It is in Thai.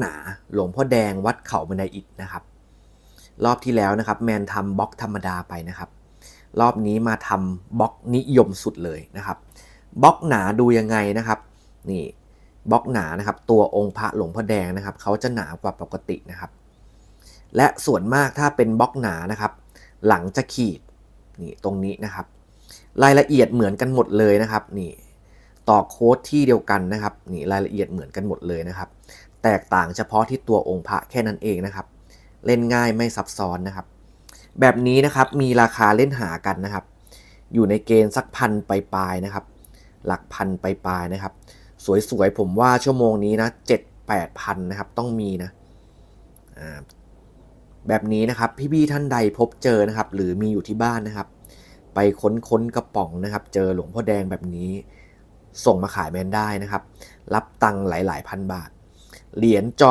หนาหลวงพ่อแดงวัดเขาบันไดอิฐนะครับ รอบที่แล้วนะครับ แมนทำบล็อกธรรมดาไปนะครับ รอบนี้มาทำบล็อกนิยมสุดเลยนะครับบล็อกหนาดูยังไงนะครับ นี่บล็อกหนานะครับ ตัวองค์พระหลวงพ่อแดงนะครับเขาจะหนากว่าปกตินะครับ และส่วนมากถ้าเป็นบล็อกหนานะครับ หลังจะขีดนี่ตรงนี้นะครับ รายละเอียดเหมือนกันหมดเลยนะครับ นี่ต่อโค้ดที่เดียวกันนะครับ นี่รายละเอียดเหมือนกันหมดเลยนะครับ แตกต่างเฉพาะที่ตัวองค์พระแค่นั้นเองนะครับ เล่นง่ายไม่ซับซ้อนนะครับ แบบนี้นะครับมีราคาเล่นหากันนะครับ อยู่ในเกณฑ์สักพันไปลายนะครับ หลักพันไปลายนะครับ สวยๆผมว่าชั่วโมงนี้นะเจ็ดแปดพันนะครับต้องมีนะแบบนี้นะครับพี่ๆท่านใดพบเจอนะครับ หรือมีอยู่ที่บ้านนะครับ ไปค้นค้นกระป๋องนะครับ เจอหลวงพ่อแดงแบบนี้ ส่งมาขายแมนได้นะครับ รับตังค์หลายๆ พันบาท เหรียญจอ